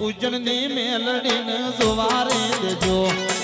ઉજ્જનની મેલડીને જોવારે દેજો.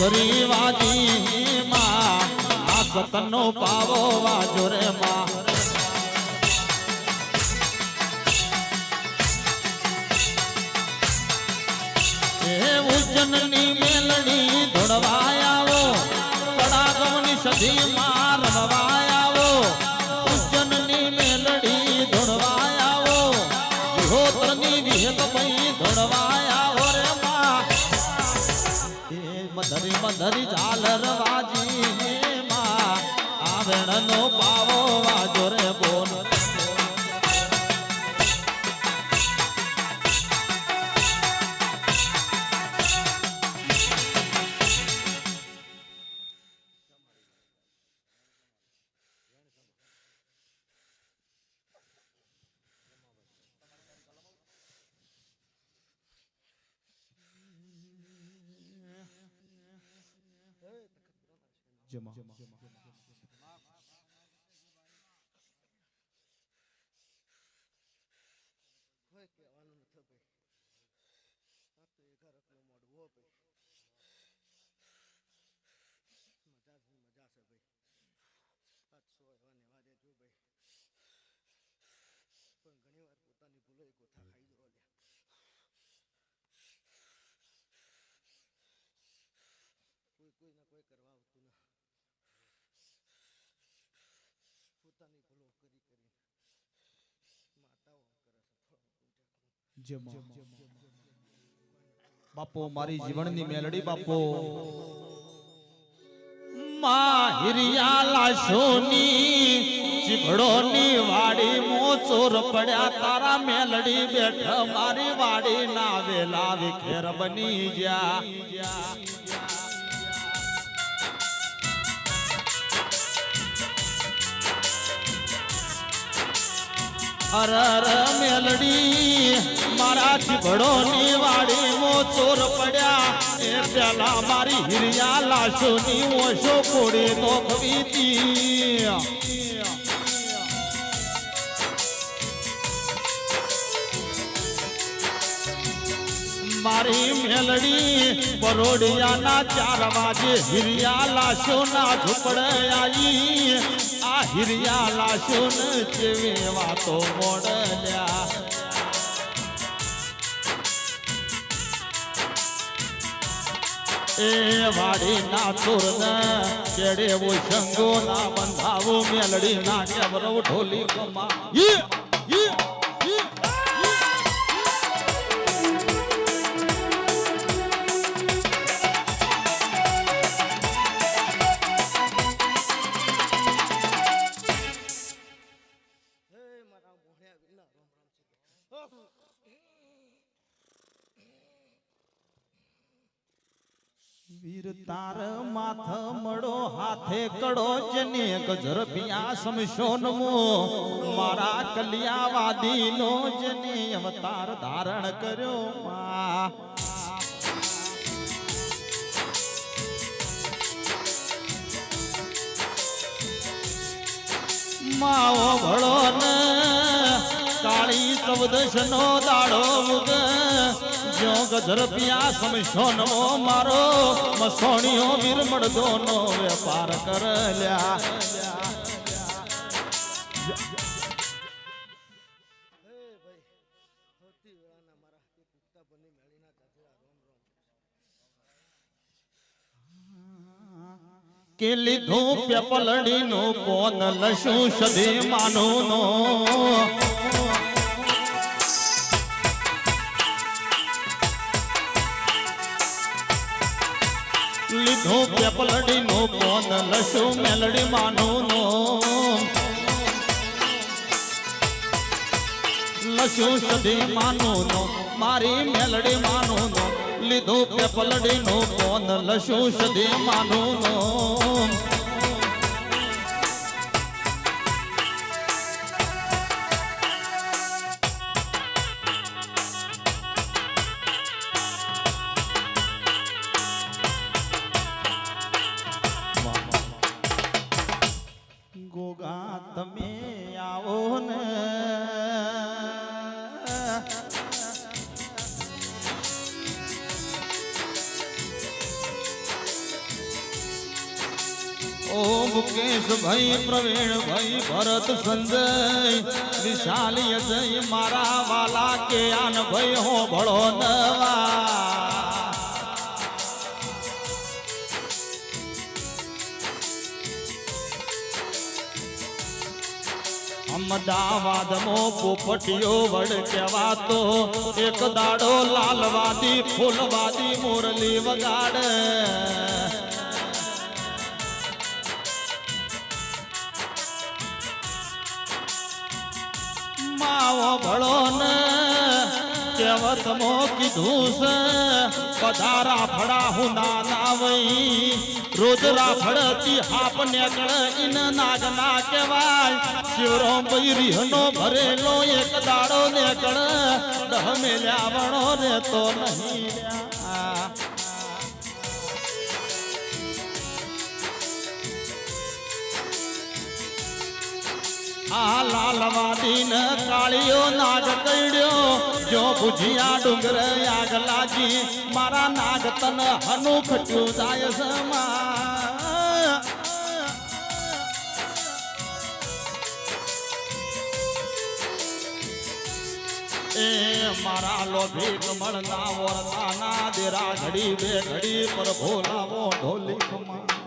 ગુગરી વાજી માં આ સતનો પાવો વાજો રે માં. એ મધરી ઝાલર વાજી હે માં. આવેણનો પાવો વાજો કહેવાનું નથી ભાઈ આ તો એ ઘરકનો મોડવો ભાઈ મજા છે મજા છે ભાઈ આઠસો એવા નેવા દેજો ભાઈ પણ ઘણી વાર પોતાની ભૂલો એ ગોથા ખાઈ જવા લે કોઈ કોઈ કોઈને કોઈ કરવા આવતું ના પોતાની ભૂલો કરી કરીને બાપો મારી જીવનની મેલડી બાપો. માહિરિયાલા સોની ચીભડોની વાડી મોચોર પડ્યા. તારા મેલડી બેઠ મારી વાડી ના વેલા વિખેર બની ગયા. અર અર મેલડી મારા ચીભડોની વાડી મોચોર પડ્યા. એ પેલા મારી હિરિયા લાશોની ઓશો કોડી તો ખવીતી મારી મેલડી બરોડિયાના ચાર વાગે હિરિયા લાશો ના ઝૂપડે આવી. આ હિરિયા લાશો ને જેવી વાતો મોડલ્યા. એ વાડી ના ચોર ને કેડે વો શંગો ના બંધાવો મેલડી ના કેવરો ઢોલી કમા. તાર માથ મળો, હાથે કડો જને ગજરભિયા સમશો મો મારા કલિયાવાદી નો જને અવતાર ધારણ કર્યો મા. માવો ભળો ન, કાળી ચૌદશ નો દાડો ઉગર જો ગધર પિયા સમશો નમો મારો. મસોણીઓ વીરમડદો નો વેપાર કરલ્યા. કે લીધું પેપલડી નું કોન લશું સદી માનું નું કોન લશું મેલડી માનું લશું સધી માનું નો મારી મેલડી માનું નો લીધું પેપલડી નું કોન લશું સધી માનું નો મુકેશ ભાઈ પ્રવીણ ભાઈ ભરત સંજય વિશાલ યજય મારા વાલા કે આન ભાઈ હો ભળો નવા અમદાવાદમાં પોપટીઓ વડ કહેવાતો એક દાડો લાલવાદી ફૂલવાદી મુરલી વગાડ માવો ભળો ને. કહેવત મો કીધું છે પધારા ફળા હું ના વઈ રોજ રાફડતી હાપ નેકળ ઇન નાગ ના કહેવાય. શિવરો બૈરીહનો ભરેલો એક દાડો નેકળ. દહ મેલ્યા વણો ને તો નહીં આ લાલવાદી ન કાળિયો નાગ કઈડ્યો જો ભુજિયા ડુંગર આગ લાગી, મારા નાગ તન હનુ ખટ્યું સમા એ મારા લોભી કમળના વરતાના દેરા ઘડી બે ઘડી પર ભોલાવો ઢોલી કમા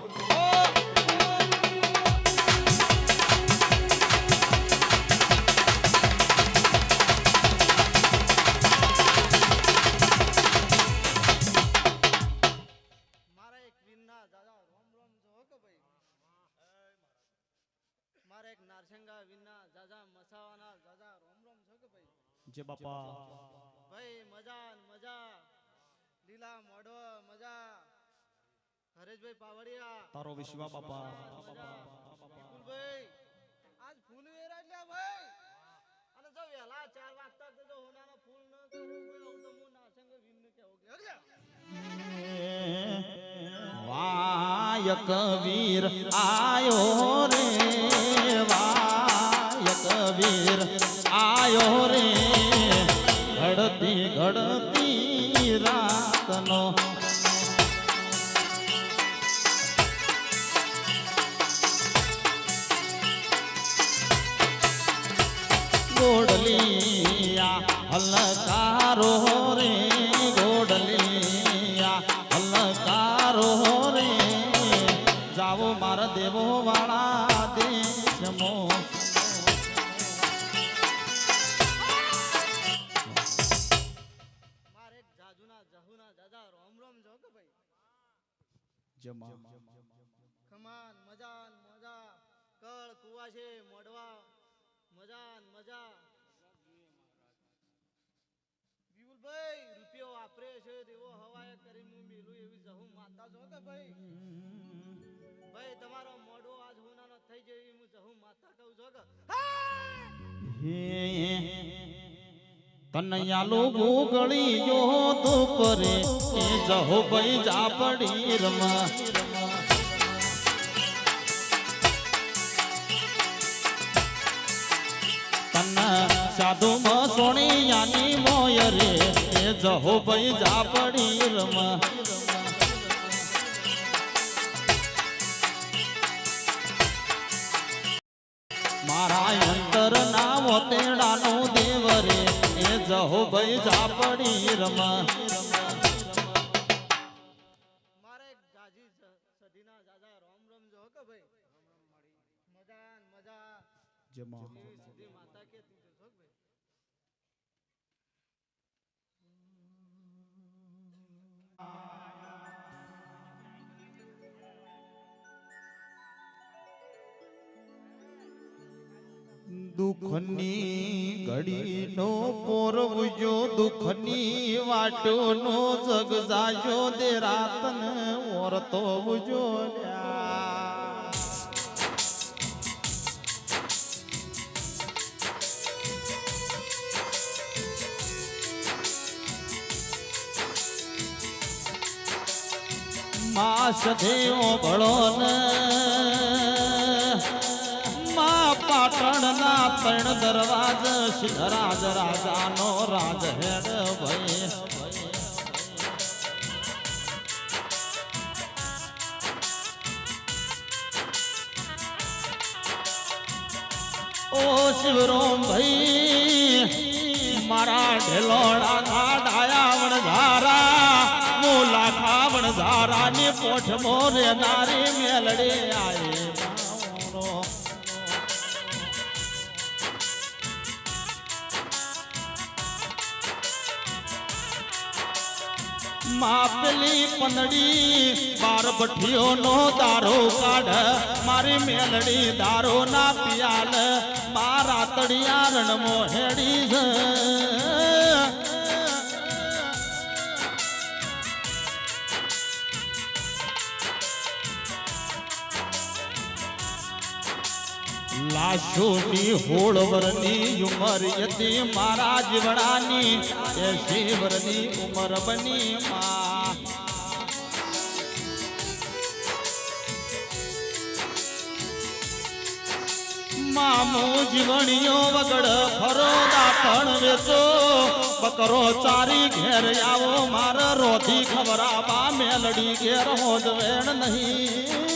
મારા એક નારસંગા વિના જાજા મસાવાના જાજા રોમ રોમ છો કે ભાઈ? જે બાપા. ભાઈ મજા મજા. લીલા મોડો મજા. હરેશભાઈ પાવડિયા. તારો વિશ્વા બાપા. વિપુલભાઈ આજ ફૂલ વેરા લ્યા ભાઈ. અને જો વેલા ચાર વાગતા તો જો હોનાનો ફૂલ ન કરું કોઈ આવું તો હું નારસંગ વીર ને કેવું કે વાયક વીર આયો રે. વીર આયો રે. ઘડતી ઘડતી રાતનો. ગોડલિયા હલકારો રે. કુવા છે મોડવા. મજા મજા. વિપુલભાઈ રૂપિયો વાપરે છે તેવો હવાય કરી હું મેલું એવી જહું માતા છો કે ભાઈ? ભાઈ તમારો મોઢો આજ હોનાનો થઈ જાય હું જહું માતા કહું છો કે? કનૈયાલો ગોગળી જો દુપરે એ જહો ભાઈ જાપડી રમા અન સાધુ સોણિયાની મોય રે, એ જહો ભાઈ ઝાપડી રમા. મારા અંતર ના મોતેડાનો દેવ રે, એ જહો ભાઈ રમા. રોમ રોમ જો ભાઈ? મજા મજા. જો કે દુઃખની ઘડીનો પોરવજો દુઃખની વાટોનો જગ જાયો દે રાતન ઓરતો વજો માસ દેવો ભળો ને માં પાટણ ના ત્રણ દરવાજ સિદ્ધરાજ રાજાનો રાજ હેડ ભય ઓ શિવરોમ ભાઈ, મારા ઢેલોડા ખાવણ ઝારા ની પોઠ મોરે નારી મેલડે આયે. માપલી પંદડી બાર ભઠિયો નો દારો કાઢ મારી મેલડી દારો ના પિયાલ, મારા તડિયા મોહેડી હેડી છે લાશોની હોળવરની ઉંમર હતી મારા જીવડાની એસી વરની ઉંમર બની માં. મામો જીવણીઓ વગડ ફરો દાપણ વેચો. બકરો ચારી ઘેર આવો, મારા રોધી ખબરાબા મેલડી ઘેર હોજ વેણ નહીં.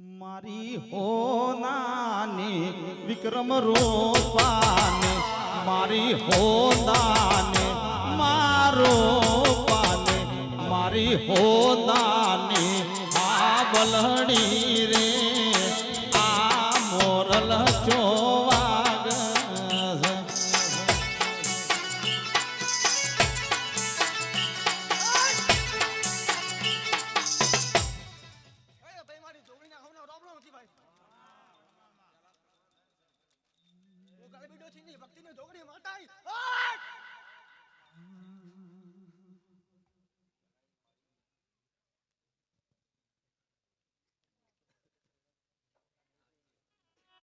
મારી હોનાની વિક્રમ રૂપાને મારી હોનાને મારો પાને મારી હોનાની આ બલડી